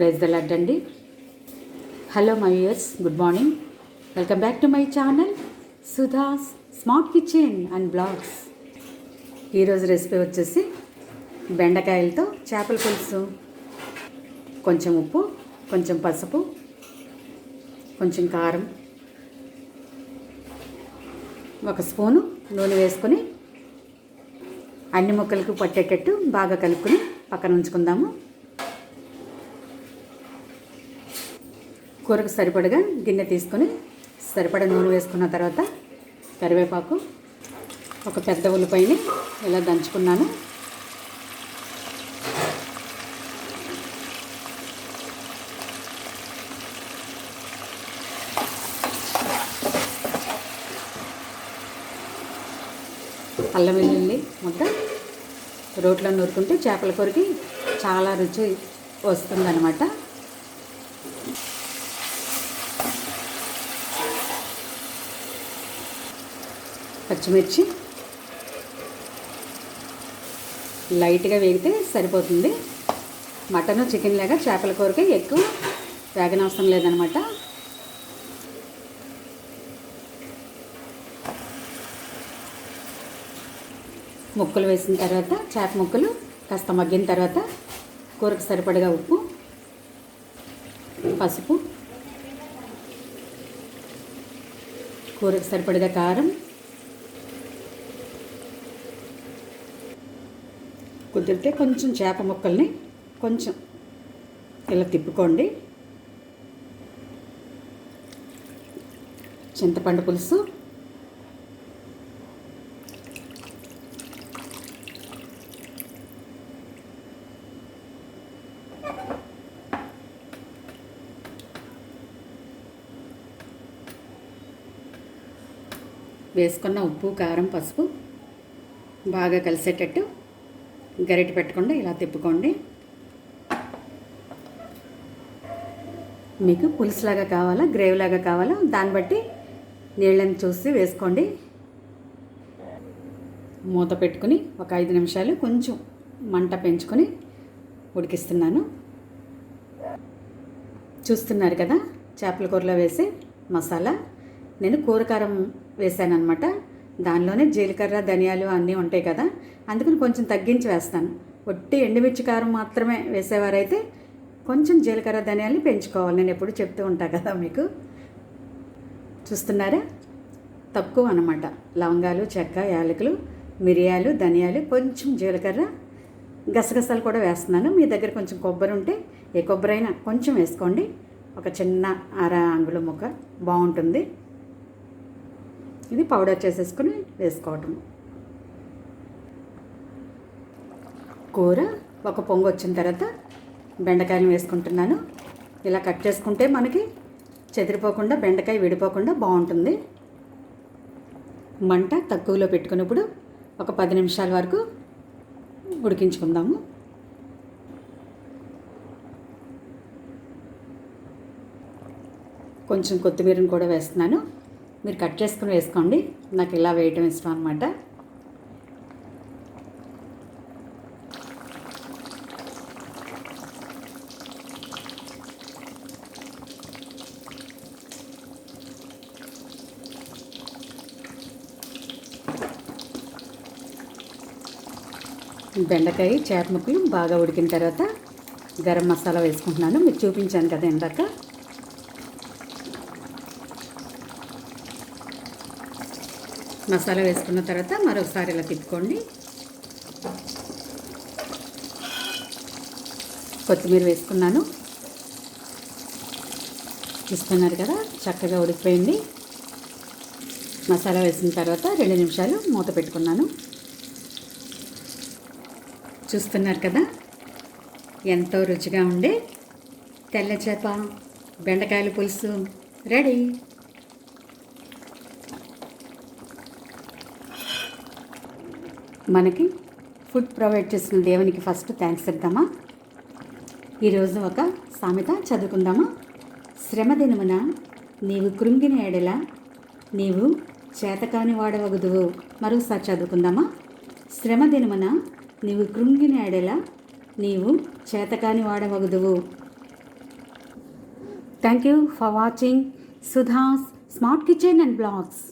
Praise the hello my dears good morning. Welcome back to my channel Sudha's smart kitchen and blogs. ఈరోజు recipe వచ్చేసి బెండకాయలతో చేపల పులుసు. కొంచెం ఉప్పు కొంచెం పసుపు కొంచెం కారం. ఒక స్పూను నూనె వేసుకొని అన్ని ముక్కలకు పట్టేటట్టు బాగా కలుపుకొని పక్కన ఉంచుకుందాము. కూరకు సరిపడగా గిన్నె తీసుకొని సరిపడ నూనె వేసుకున్న తర్వాత కరివేపాకు ఒక పెద్ద ఉల్లిపాయని ఇలా దంచుకున్నాను. అల్లం వెల్లుల్లి ముద్ద రోట్లో నూరుకుంటే చేపల కూరకి చాలా రుచి వస్తుందన్నమాట. పచ్చిమిర్చి. లైట్గా వేగితే సరిపోతుంది. మటన్ చికెన్ లాగా చేపల కూరకే ఎక్కువ వేగనవసరం లేదనమాట. ముక్కలు వేసిన తర్వాత చేప ముక్కలు కాస్త మగ్గిన తర్వాత కూరకు సరిపడగా ఉప్పు పసుపు కూరకు సరిపడగా కారం కుదిరితే కొంచెం చేప ముక్కల్ని కొంచెం ఇలా తిప్పుకోండి. చింతపండు పులుసు. వేసుకున్న ఉప్పు కారం పసుపు బాగా కలిసేటట్టు గరిటె పెట్టకుండా ఇలా తిప్పుకోండి. మీకు పులుసులాగా కావాలా గ్రేవీలాగా కావాలా దాన్ని బట్టి నీళ్ళని చూసి వేసుకోండి. మూత పెట్టుకుని ఒక ఐదు నిమిషాలు కొంచెం మంట పెంచుకొని ఉడికిస్తున్నాను. చూస్తున్నారు కదా చేపల కూరలో వేసే మసాలా. నేను కూరకారం వేసాను అనమాట దానిలోనే జీలకర్ర ధనియాలు అన్నీ ఉంటాయి కదా అందుకని కొంచెం తగ్గించి వేస్తాను. ఒట్టి ఎండుమిర్చి కారం మాత్రమే వేసేవారైతే కొంచెం జీలకర్ర ధనియాలు పెంచుకోవాలి. నేను ఎప్పుడు చెప్తూ ఉంటా కదా మీకు. చూస్తున్నారా? తక్కువ అనమాట లవంగాలు చెక్క యాలకులు మిరియాలు ధనియాలు కొంచెం జీలకర్ర గసగసాలు కూడా వేస్తున్నాను. మీ దగ్గర కొంచెం కొబ్బరి ఉంటే ఏ కొబ్బరి అయినా కొంచెం వేసుకోండి. ఒక చిన్న అర అంగుళం ముక్క బాగుంటుంది. ఇది పౌడర్ చేసేసుకుని వేసుకోవటం. కూర ఒక పొంగు వచ్చిన తర్వాత బెండకాయలు వేసుకుంటున్నాను. ఇలా కట్ చేసుకుంటే మనకి చెదిరిపోకుండా బెండకాయ విడిపోకుండా బాగుంటుంది. మంట తక్కువలో పెట్టుకున్నప్పుడు ఒక పది నిమిషాల వరకు ఉడికించుకుందాము. కొంచెం కొత్తిమీరను కూడా వేస్తున్నాను. మీరు కట్ చేసుకుని వేసుకోండి. నాకు ఇలా వేయటం ఇష్టం అనమాట బెండకాయ చేప ముక్కలు బాగా ఉడికిన తర్వాత గరం మసాలా వేసుకుంటున్నాను. మీకు చూపించాను కదా ఇందాక. మసాలా వేసుకున్న తర్వాత మరొకసారి ఇలా తిప్పుకోండి. కొత్తిమీర వేసుకున్నాను. చూస్తున్నారు కదా చక్కగా ఉడికిపోయింది. మసాలా వేసిన తర్వాత రెండు నిమిషాలు మూత పెట్టుకున్నాను. చూస్తున్నారు కదా? ఎంతో రుచిగా ఉండే తెల్ల చేప బెండకాయల పులుసు. రెడీ. మనకి ఫుడ్ ప్రొవైడ్ చేసిన దేవునికి ఫస్ట్ థ్యాంక్స్ ఇద్దామా ఈరోజు ఒక సామెత చదువుకుందామా? శ్రమ దినమున నీవు కృంగిన ఎడల నీవు చేతకాని వాడవగదువు. మరోసారి చదువుకుందామా? శ్రమ దినమున నీవు కృంగినాడెలా నీవు చేతకాని వాడవగదువు. Thank you for watching Sudha's smart kitchen and blogs